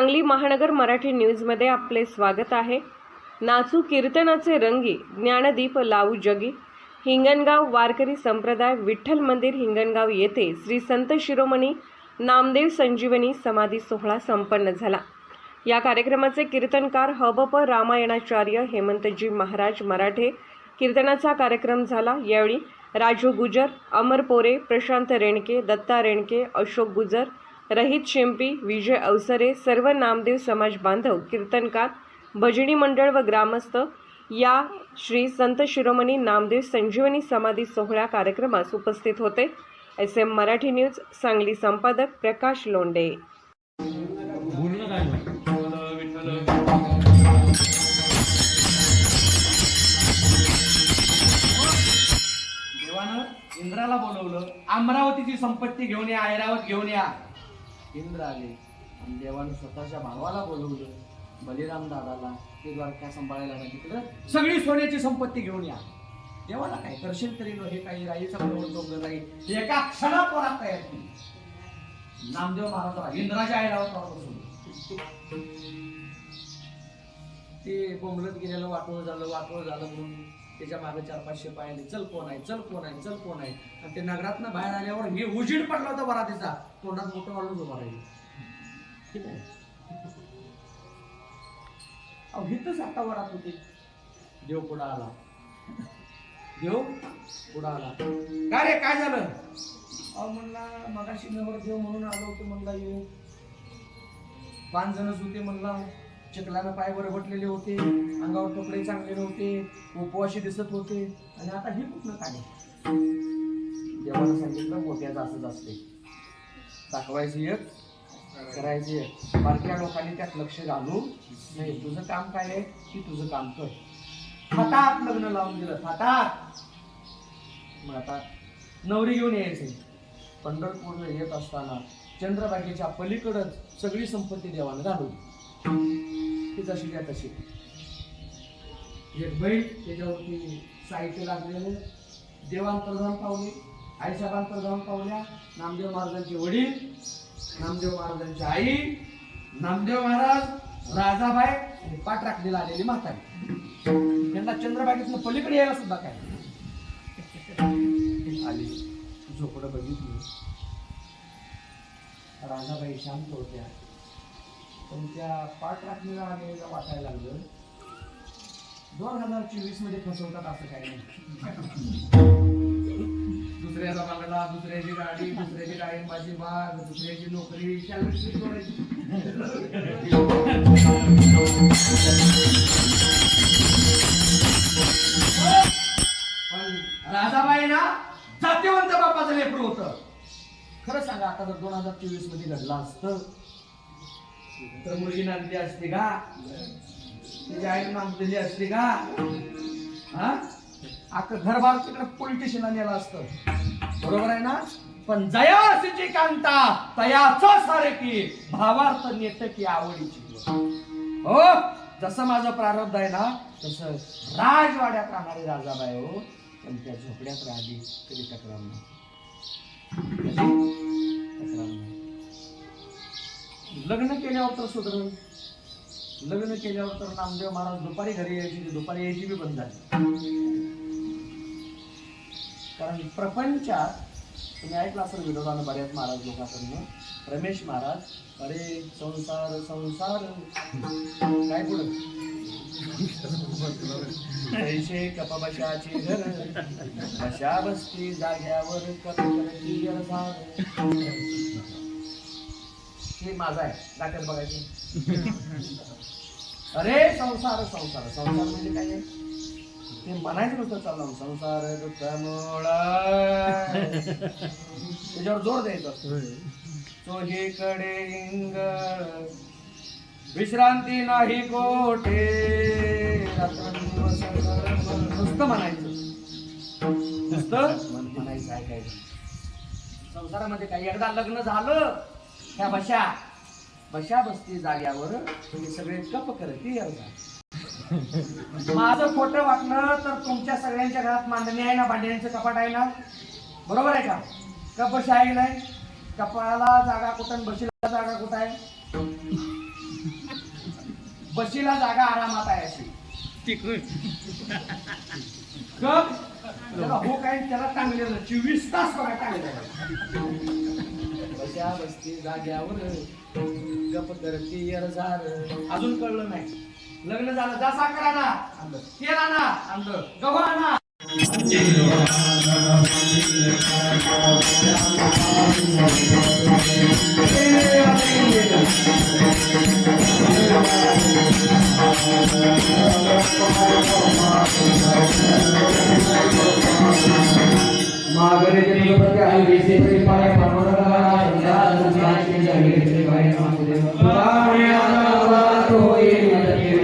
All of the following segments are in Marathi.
सांगली महानगर मराठी न्यूजमध्ये आपले स्वागत आहे. नाचू कीर्तनाचे रंगी ज्ञानदीप लावू जगी. हिंगणगाव वारकरी संप्रदाय विठ्ठल मंदिर हिंगणगाव येथे श्री संत शिरोमणी नामदेव संजीवनी समाधी सोहळा संपन्न झाला. या कार्यक्रमाचे कीर्तनकार हबप रामायणाचार्य हेमंतजी महाराज मराठे. कीर्तनाचा कार्यक्रम झाला. यावेळी राजू गुजर अमर पोरे प्रशांत रेणके दत्ता रेणके अशोक गुजर रहित शिंपी विजय अवसरे सर्व नामदेव समाज बांधव कीर्तनकार भजनी मंडळ व ग्रामस्थ या श्री संत शिरोमणी नामदेव संजीवनी समाधी सोहळ्या कार्यक्रमास उपस्थित होते. S M Marathi news Sangli संपादक प्रकाश लोंडे. इंद्राला बोलवलं अमरावतीची संपत्ती घेऊन या ऐरावत घेऊन या. इंद्र आले. आणि देवाने स्वतःच्या भावाला बोलवलं. बलिराम दादाला ते द्वारका सांभाळायला नाही तिकडं? सगळी सोन्याची संपत्ती घेऊन या. देवाला काय करशील तरी हे काही राईचा बरोबर राहील एका क्षणात वरात तयार केली नामदेव महाराज इंद्राच्या ऐरावत ते बोंबलत गेलेलं वाटोळ झालं वाटोळ झालं म्हणून त्याच्यामागे चार पाचशे पाहिले चल कोण आहे? चल कोण आहे? चल कोण आहे? आणि ते नगरातनं बाहेर आल्यावर हे उजीड पडला होता बरा त्याचा तोंडात मोठं वाढून उभा राहील. ठीक आहे? अहो हिथंच आता वरात होते. देव पुढं आला. देव पुढं आला. काय रे काय झालं? अहो म्हणला मगाशी नवर देव म्हणून आलो होतो म्हणला ये पाच जणच होते म्हणला. चिखलानं पाय बरबटलेले होते. अंगावर कपडे चांगले नव्हते उपवाशी दिसत होते. आणि आता हे कुठलं काय देवानं सांगितलं मोठ्याचं असंच असते दाखवायची एक करायची एक बारक्या लोकांनी त्यात लक्ष घालू नाही तुझं काम काय आहे? की तुझं काम कर. थाटात लग्न लावून दिलं थाटात मग आता नवरी घेऊन यायचे. पंढरपूरला येत असताना चंद्रबागेच्या पलीकडच सगळी संपत्ती देवानं घालवली ती जशी द्या तशी. एक बैल त्याच्यावरती साहित्य लागलेलं देवांतर्धान पावले आईसाहेबांकडे जाऊन पाहूया. नामदेव महाराजांचे वडील नामदेव महाराजांची आई नामदेव महाराज राजाबाई आणि पाठ राखलेला आलेली म्हातारी. त्यांना चंद्रबागेतनं पलीकडे यायला सुद्धा काय? आली. झोपडं बघितली. राजाबाई शांत होत्या. पण त्या पाठ राखलेला आलेला वाटायला लागलं. दोन हजार चोवीसमध्ये फसवतात असं काही नाही. दुसऱ्याचा बंगला दुसऱ्याची गाडी दुसऱ्याची डाळिंबाची बाग दुसऱ्याची नोकरी पण राजाबाई ना जातीवंत बापाचं लेकरू होत. खरं सांगा आता जर दोन हजार चोवीसमध्ये घडलं असत तर मुलगी नांदली असते का? तिची आई नांदलेली असते का? हा? अख्खं घरबार तिकडे पोलीस स्टेशनला नेलं असतं. बरोबर आहे ना? पण जयासीची कांता तयाच सारे की भावार्थ नेत की आवडीची हो जसं माझं प्रारब्ध आहे ना तसं राजवाड्यात राहणारी राजाबाई हो पण त्या झोपड्यात राहिली तरी तक्रार नाही. तक्रार नाही. लग्न केल्यावर तर सुधरल लग्न केल्यावर तर नामदेव महाराज दुपारी घरी यायची दुपारी यायची बी बंद झाली. कारण प्रपंचात तुम्ही ऐकलं असेल विनोदानं बऱ्याच महाराज लोकांकडनं रमेश महाराज अरे संसार संसार. काय पुढं? पैसे कपाबशाचे घर बशा बसती जाग्यावर कपी हे माझा आहे. दाखल बघायचं. अरे संसार संसार. संसार म्हणजे काय? आहे? ते म्हणायचं नुसतं चाललं संसार दुःख त्याच्यावर जोर द्यायचा. चोहीकडे इंग. विश्रांती नाही कोठे. रात्रंदिवस नुसतं म्हणायचं. नुसतं? म्हणायचं ऐकायचं संसारामध्ये काही एकदा लग्न झालं त्या बशा बशा बसती जाग्यावर तुम्ही सगळे कप करते माझं खोटं वाटलं तर तुमच्या सगळ्यांच्या घरात मांडणी आहे ना भांड्यांचं कपाट आहे ना? बरोबर आहे का? कप बशा आहे नाही? कपाळाला जागा कुठं बशीला जागा कुठं आहे? बशीला जागा आरामात आहे अशी. गप. त्याला हो काय त्याला टांगलेलं चोवीस तास बघा टांगलेलं बशा बसती जाग्यावर. गप करती अजून कळलं नाही. लग्न झालं जा साखर आणा तेल आणा आणलं गहू आणा मागरे आई वैसे के भाई नाम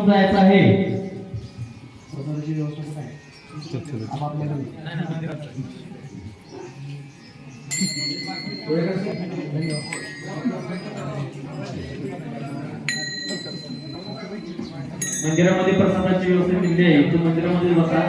घेऊन जायचं आहे. मंदिरामध्ये प्रसादाची व्यवस्था केली आहे. तू मंदिरामध्ये बसा.